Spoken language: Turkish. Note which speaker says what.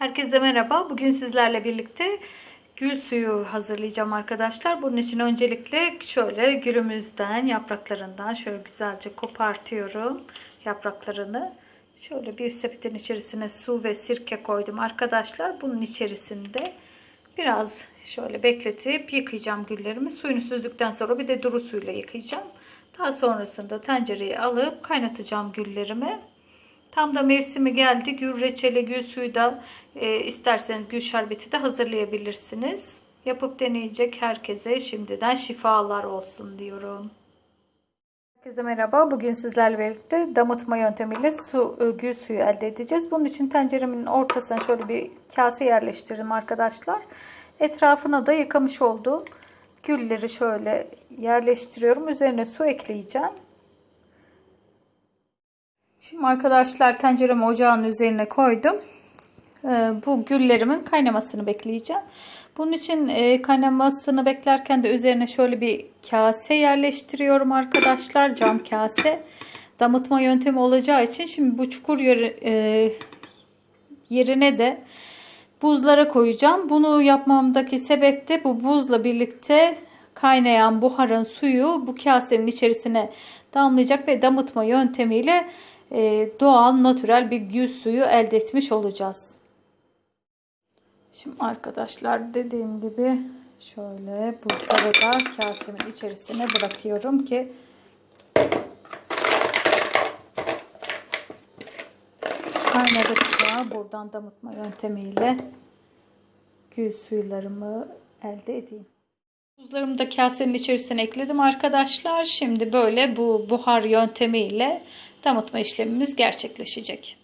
Speaker 1: Herkese merhaba. Bugün sizlerle birlikte gül suyu hazırlayacağım arkadaşlar. Bunun için öncelikle şöyle gülümüzden, yapraklarından şöyle güzelce kopartıyorum yapraklarını. Şöyle bir sepetin içerisine su ve sirke koydum arkadaşlar. Bunun içerisinde biraz şöyle bekletip yıkayacağım güllerimi. Suyunu süzdükten sonra bir de duru suyla yıkayacağım. Daha sonrasında tencereye alıp kaynatacağım güllerimi. Tam da mevsimi geldi. Gül reçeli, gül suyu da e, isterseniz gül şerbeti de hazırlayabilirsiniz. Yapıp deneyecek herkese şimdiden şifalar olsun diyorum. Herkese merhaba. Bugün sizlerle birlikte damıtma yöntemiyle su, e, gül suyu elde edeceğiz. Bunun için tenceremin ortasına şöyle bir kase yerleştirdim arkadaşlar. Etrafına da yıkamış olduğum gülleri şöyle yerleştiriyorum. Üzerine su ekleyeceğim. Şimdi arkadaşlar tenceremi ocağın üzerine koydum. Bu güllerimin kaynamasını bekleyeceğim. Bunun için kaynamasını beklerken de üzerine şöyle bir kase yerleştiriyorum arkadaşlar. Cam kase. Damıtma yöntemi olacağı için şimdi bu çukur yerine de buzlara koyacağım. Bunu yapmamdaki sebep de bu buzla birlikte kaynayan buharın suyu bu kasenin içerisine damlayacak ve damıtma yöntemiyle doğal, natürel bir gül suyu elde etmiş olacağız. Şimdi arkadaşlar dediğim gibi şöyle buzları da kasemin içerisine bırakıyorum ki kaynadıkça buradan damıtma yöntemiyle gül suyularımı elde edeyim. Buzlarımı da kasenin içerisine ekledim arkadaşlar. Şimdi böyle bu buhar yöntemiyle damıtma işlemimiz gerçekleşecek.